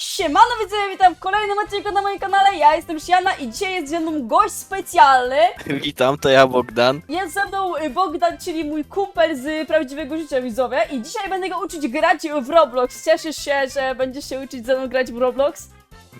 Siemano widzowie, witam w kolejnym odcinku na moim kanale, ja jestem Siana i dzisiaj jest ze mną gość specjalny. Witam, to ja Bogdan. Jest ze mną y, Bogdan, czyli mój kumpel z prawdziwego życia widzowie i dzisiaj będę go uczyć grać w Roblox. Cieszysz się, że będziesz się uczyć ze mną grać w Roblox?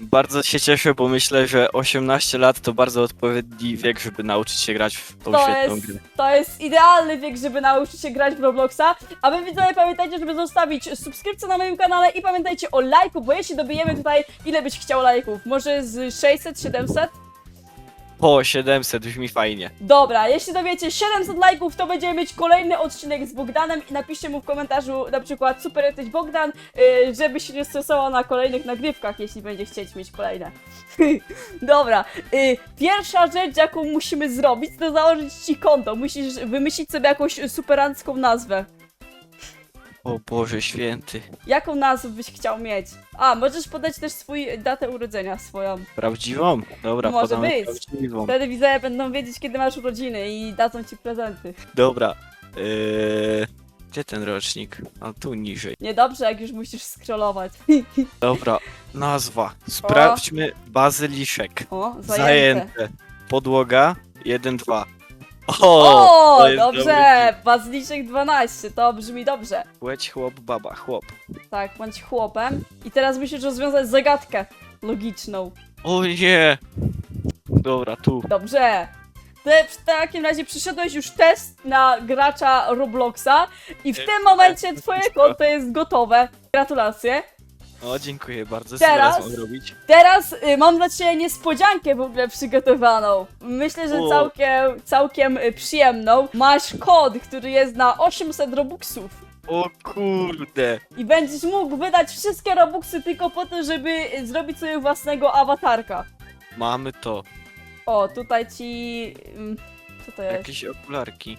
Bardzo się cieszę, bo myślę, że 18 lat to bardzo odpowiedni wiek, żeby nauczyć się grać w tą To świetną jest, grę. to jest idealny wiek, żeby nauczyć się grać w Robloxa. A wy widzowie pamiętajcie, żeby zostawić subskrypcję na moim kanale i pamiętajcie o lajku, bo jeśli dobijemy tutaj, ile byś chciał lajków? Może z 600, 700? Po 700 brzmi fajnie. Dobra, jeśli dowiecie 700 lajków, to będziemy mieć kolejny odcinek z Bogdanem i napiszcie mu w komentarzu na przykład super jesteś Bogdan, yy, żeby się nie stresował na kolejnych nagrywkach, jeśli będzie chcieć mieć kolejne. Dobra, yy, pierwsza rzecz jaką musimy zrobić to założyć ci konto, musisz wymyślić sobie jakąś superancką nazwę. O Boże święty. Jaką nazwę byś chciał mieć? A, możesz podać też swój datę urodzenia swoją. Prawdziwą? Dobra, Może być. prawdziwą. Wtedy widzowie będą wiedzieć kiedy masz urodziny i dadzą ci prezenty. Dobra. Eee, gdzie ten rocznik? A tu niżej. Niedobrze jak już musisz scrollować. Dobra, nazwa. Sprawdźmy bazyliszek. O, zajęte. Zajęte. Podłoga 1, 2. O! O, to jest dobrze! Bazliczek 12, to brzmi dobrze. Łeć chłop, baba, chłop. Tak, bądź chłopem. I teraz musisz rozwiązać zagadkę logiczną. O nie! Dobra, tu. Dobrze. Ty w takim razie przyszedłeś już test na gracza Robloxa i w tym momencie twoje konto jest gotowe. Gratulacje. O, dziękuję bardzo. Teraz- Co teraz mam robić? Teraz y, mam dla ciebie niespodziankę w ogóle przygotowaną. Myślę, że O. całkiem, całkiem y, przyjemną. Masz kod, który jest na 800 Robuxów. O kurde! I będziesz mógł wydać wszystkie Robuxy tylko po to, żeby y, zrobić sobie własnego awatarka. Mamy to. O, tutaj ci... ym, Co to jest? Jakieś okularki.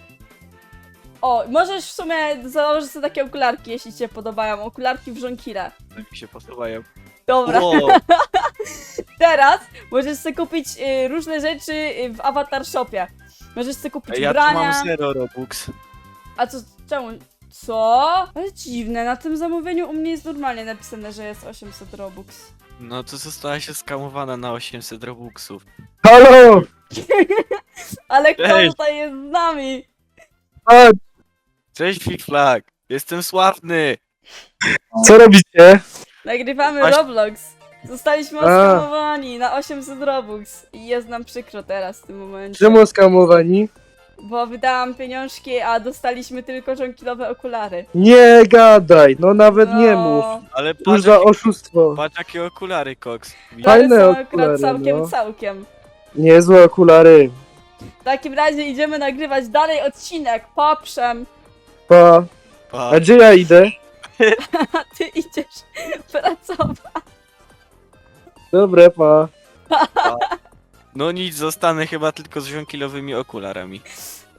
O, możesz w sumie założyć sobie takie okularki, jeśli ci się podobają. Okularki w żonkile. Tak mi się podobają. Dobra, O! teraz możesz sobie kupić y, różne rzeczy y, w Avatar Shopie. Możesz sobie kupić Ja tu brania. mam zero Robux. A co, czemu? Co? Ale dziwne, na tym zamówieniu u mnie jest normalnie napisane, że jest 800 Robux. No to została się skamowana na 800 Robuxów. Halo! Ale kto Cześć. tutaj jest z nami? A, Cześć Fiflag! Jestem sławny! co robicie? Nagrywamy Właśnie- Roblox. Zostaliśmy A. oskamowani na 800 Robux. I jest nam przykro teraz w tym momencie. Czemu skamowani? Bo wydałam pieniążki, a dostaliśmy tylko żonkilowe okulary. Nie gadaj, no nawet nie No, mów. Ale Już patrz, za oszustwo. patrz jakie okulary, Cox. Okulary Fajne są okulary, akurat całkiem, no. całkiem. Niezłe okulary. W takim razie idziemy nagrywać dalej odcinek. Poprzem, Pa. Pa. A gdzie ja idę? a ty idziesz pracować. Dobre, pa. No nic, zostanę chyba tylko z żonkilowymi okularami.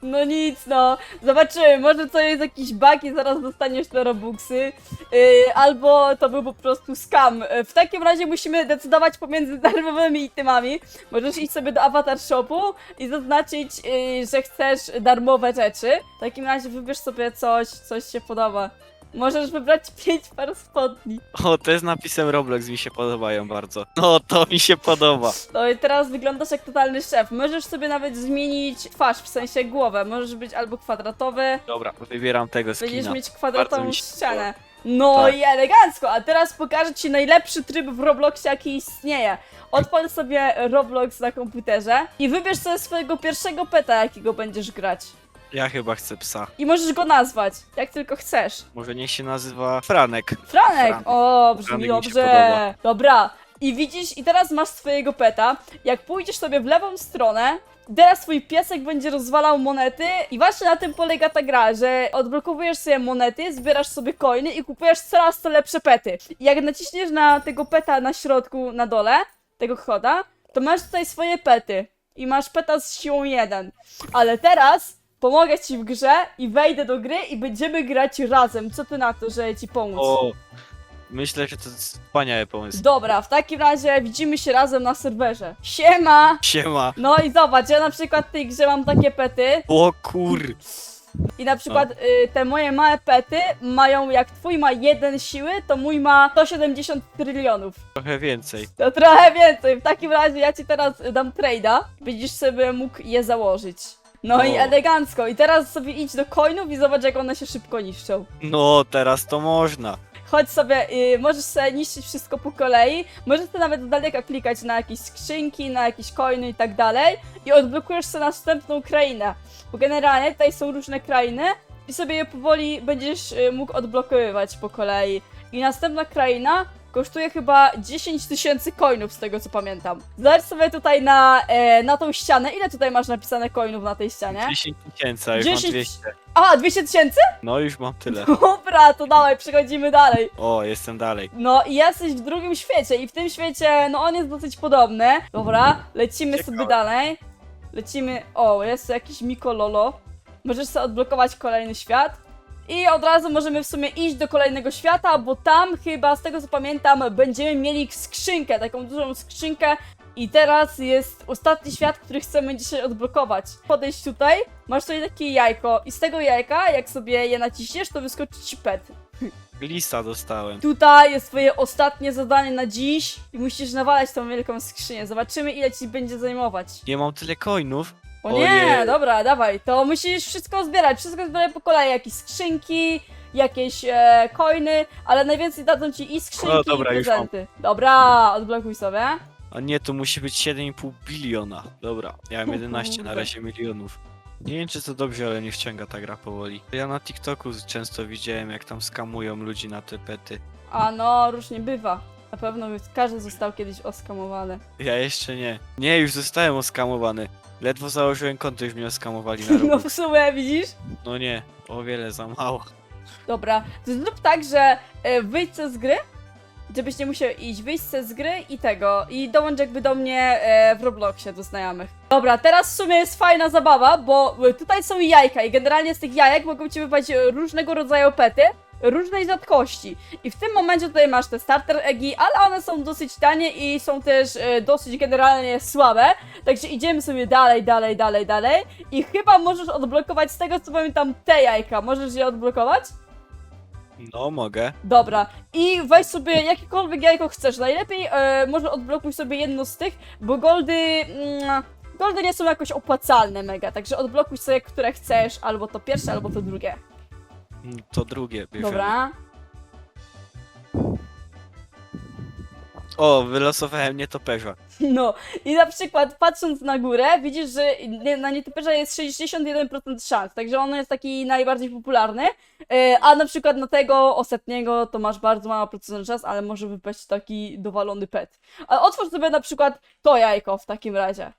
No nic, no. Zobaczymy, może to jest jakiś bug i zaraz dostaniesz te robuxy. Yy, albo to był po prostu scam. Yy, w takim razie musimy decydować pomiędzy darmowymi itemami. Możesz iść sobie do Avatar Shopu i zaznaczyć, yy, że chcesz darmowe rzeczy. W takim razie wybierz sobie coś, coś się podoba. Możesz wybrać 5 par spodni. O, te z napisem Roblox mi się podobają bardzo. No, to mi się podoba. No i teraz wyglądasz jak totalny szef. Możesz sobie nawet zmienić twarz, w sensie głowę. Możesz być albo kwadratowy, Dobra, wybieram tego Będziesz skina. mieć kwadratową Bardzo mi się ścianę. No Tak. i elegancko, a teraz pokażę Ci najlepszy tryb w Robloxie, jaki istnieje. Odpal sobie Roblox na komputerze i wybierz sobie swojego pierwszego peta, jakiego będziesz grać. Ja chyba chcę psa. I możesz go nazwać, jak tylko chcesz. Może niech się nazywa Franek. Franek! Franek. O, brzmi Franek mi się dobrze. podoba. Dobra. I widzisz, i teraz masz swojego peta. Jak pójdziesz sobie w lewą stronę, teraz twój piesek będzie rozwalał monety i właśnie na tym polega ta gra, że odblokowujesz sobie monety, zbierasz sobie coiny i kupujesz coraz to lepsze pety. I jak naciśniesz na tego peta na środku, na dole, tego choda, to masz tutaj swoje pety. I masz peta z siłą 1. Ale teraz pomogę ci w grze i wejdę do gry i będziemy grać razem. Co ty na to, że ci pomóc? O, myślę, że to jest wspaniały pomysł. Dobra, w takim razie widzimy się razem na serwerze. Siema! Siema. No i zobacz, ja na przykład w tej grze mam takie pety. O kur... I na przykład y, te moje małe pety mają, jak twój ma jeden siły, to mój ma 170 trylionów. Trochę więcej. To trochę więcej. W takim razie ja ci teraz dam trade'a. Będziesz sobie mógł je założyć. No i O. elegancko. I teraz sobie idź do coinów i zobacz, jak one się szybko niszczą. No, teraz to można. Chodź sobie, y, możesz sobie niszczyć wszystko po kolei. Możesz sobie nawet z daleka klikać na jakieś skrzynki, na jakieś coiny i tak dalej. I odblokujesz sobie następną krainę. Bo generalnie tutaj są różne krainy i sobie je powoli będziesz y, mógł odblokowywać po kolei. I następna kraina kosztuje chyba 10 tysięcy coinów z tego co pamiętam. Zobacz sobie tutaj na, e, na tą ścianę. Ile tutaj masz napisane coinów na tej ścianie? 10 tysięcy, a już mam 10 200. A, 200 tysięcy? No, już mam tyle. Dobra, to dawaj, przechodzimy dalej. O, jestem dalej. No i jesteś w drugim świecie i w tym świecie, no on jest dosyć podobny. Dobra, lecimy Ciekawe. sobie dalej. Lecimy, o, jest jakiś Mikololo. Możesz sobie odblokować kolejny świat. I od razu możemy w sumie iść do kolejnego świata, bo tam chyba, z tego co pamiętam, będziemy mieli skrzynkę, taką dużą skrzynkę. I teraz jest ostatni świat, który chcemy dzisiaj odblokować. Podejść tutaj, masz tutaj takie jajko i z tego jajka, jak sobie je naciśniesz, to wyskoczy ci pet. Lista dostałem. Tutaj jest twoje ostatnie zadanie na dziś i musisz nawalać tą wielką skrzynię. Zobaczymy ile ci będzie zajmować. Nie mam tyle coinów. O nie, dobra, dawaj. To musisz wszystko zbierać. Wszystko zbieraj po kolei. Jakieś skrzynki, jakieś e, coiny, ale najwięcej dadzą ci i skrzynki No dobra, i już mam. prezenty. Dobra, odblokuj sobie. A nie, to musi być 7,5 biliona. Dobra, ja mam 11 na razie milionów. Nie wiem czy to dobrze, ale nie wciąga ta gra powoli. Ja na TikToku często widziałem jak tam skamują ludzi na te pety. A no, różnie bywa. Na pewno każdy został kiedyś oskamowany. Ja jeszcze nie. Nie, już zostałem oskamowany. Ledwo założyłem konto, już mnie oskamowali na No rogu. w sumie widzisz? No nie, o wiele za mało. Dobra, to zrób tak, że e, wyjdź z gry, żebyś nie musiał iść, wyjdź z gry i tego, i dołącz jakby do mnie e, w Robloxie do znajomych. Dobra, teraz w sumie jest fajna zabawa, bo e, tutaj są jajka i generalnie z tych jajek mogą ci wypaść e, różnego rodzaju pety, różnej rzadkości. I w tym momencie tutaj masz te starter eggi, ale one są dosyć tanie i są też e, dosyć generalnie słabe. Także idziemy sobie dalej, dalej, dalej, dalej. I chyba możesz odblokować z tego co pamiętam te jajka. Możesz je odblokować? No mogę. Dobra, i weź sobie jakiekolwiek jajko chcesz. Najlepiej e, może odblokuj sobie jedno z tych, bo goldy. Mm, goldy nie są jakoś opłacalne mega, także odblokuj sobie, które chcesz, albo to pierwsze, albo to drugie. To drugie bierzemy. Dobra. O, wylosowałem nietoperza. No, i na przykład patrząc na górę, widzisz, że nie- na nietoperza jest 61% szans, także on jest taki najbardziej popularny, e, a na przykład na tego ostatniego to masz bardzo mało procent szans, ale może wypaść taki dowalony pet. Ale otwórz sobie na przykład to jajko w takim razie.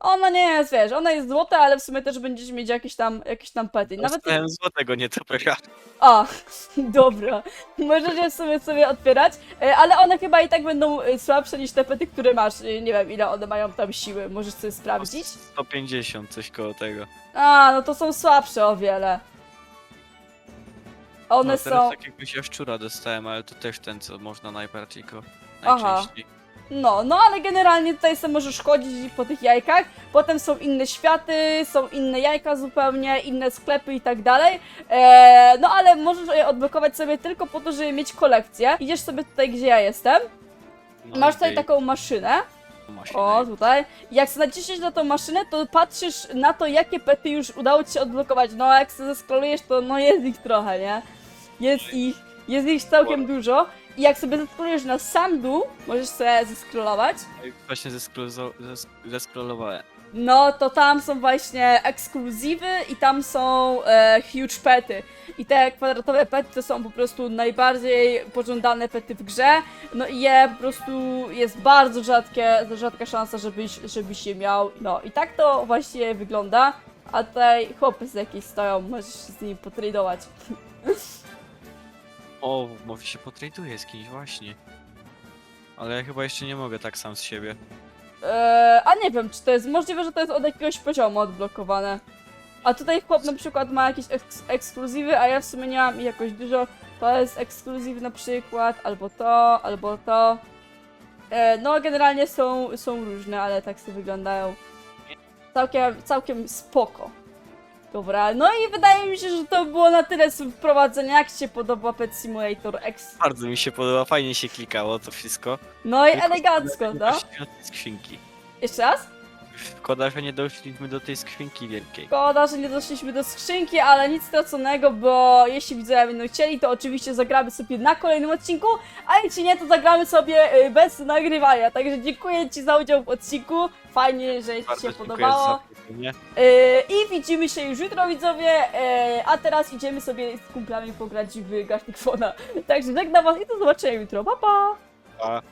Ono nie jest, wiesz, ono jest złote, ale w sumie też będziesz mieć jakieś tam, jakieś tam pety. Nawet Dostałem złotego nietoperza. a, dobra. Możesz je sobie, sobie otwierać, e, ale one chyba i tak będą e, słabsze niż te pety, które masz. E, Nie wiem, ile one mają tam siły. Możesz sobie sprawdzić. 150, coś koło tego. A, no to są słabsze o wiele. One no, teraz są. jakiegoś jaszczura dostałem, ale to też ten, co można najbardziej go... Aha. Najczęściej. No, no ale generalnie tutaj sobie możesz chodzić po tych jajkach. Potem są inne światy, są inne jajka zupełnie, inne sklepy i tak dalej. E, no ale możesz je odblokować sobie tylko po to, żeby mieć kolekcję. Idziesz sobie tutaj, gdzie ja jestem. No, Masz tutaj okej. taką maszynę. Maszynę. O, tutaj. Jak naciśniesz na tą maszynę, to patrzysz na to, jakie pety już udało ci się odblokować. No, jak sobie zeskrolujesz, to no jest ich trochę, nie? Jest ich, jest ich całkiem dużo. I jak sobie zeskrolujesz na sam dół, możesz sobie zeskrolować, Ej, Właśnie zeskrozo- zes- zeskrolowałem. no to tam są właśnie ekskluzywy i tam są e, huge pety. I te kwadratowe pety to są po prostu najbardziej pożądane pety w grze. No i je po prostu jest bardzo rzadkie, rzadka szansa, żebyś, żebyś je miał. No i tak to właściwie wygląda. A tutaj chłopcy jakieś stoją, możesz się z nimi potradować. O, może się potraduję z kimś, właśnie. Ale ja chyba jeszcze nie mogę tak sam z siebie. Eee, a nie wiem, czy to jest możliwe, że to jest od jakiegoś poziomu odblokowane. A tutaj chłop na przykład ma jakieś eks ekskluzywy, a ja w sumie nie mam ich jakoś dużo. To jest ekskluzyw na przykład, albo to, albo to. E, no, generalnie są, są różne, ale tak sobie wyglądają. Całkiem, całkiem spoko. Dobra, no i wydaje mi się, że to było na tyle z wprowadzenia. Jak ci się podoba Pet Simulator X? Bardzo mi się podoba, fajnie się klikało to wszystko. No i Tylko elegancko, nie no? doszliśmy do tej skrzynki. Jeszcze raz? Szkoda, że nie doszliśmy do tej skrzynki wielkiej. Szkoda, że nie doszliśmy do skrzynki, ale nic straconego, bo jeśli widzowie będą chcieli, to oczywiście zagramy sobie na kolejnym odcinku, a jeśli nie, to zagramy sobie y, bez nagrywania. Także dziękuję Ci za udział w odcinku. Fajnie, że Ci Bardzo się dziękuję podobało. Zaproszenie. Y, I widzimy się już jutro, widzowie. Y, a teraz idziemy sobie z kumplami pograć w Gartic Fona. Także żegnam Was i do zobaczenia jutro. Pa, pa! Pa.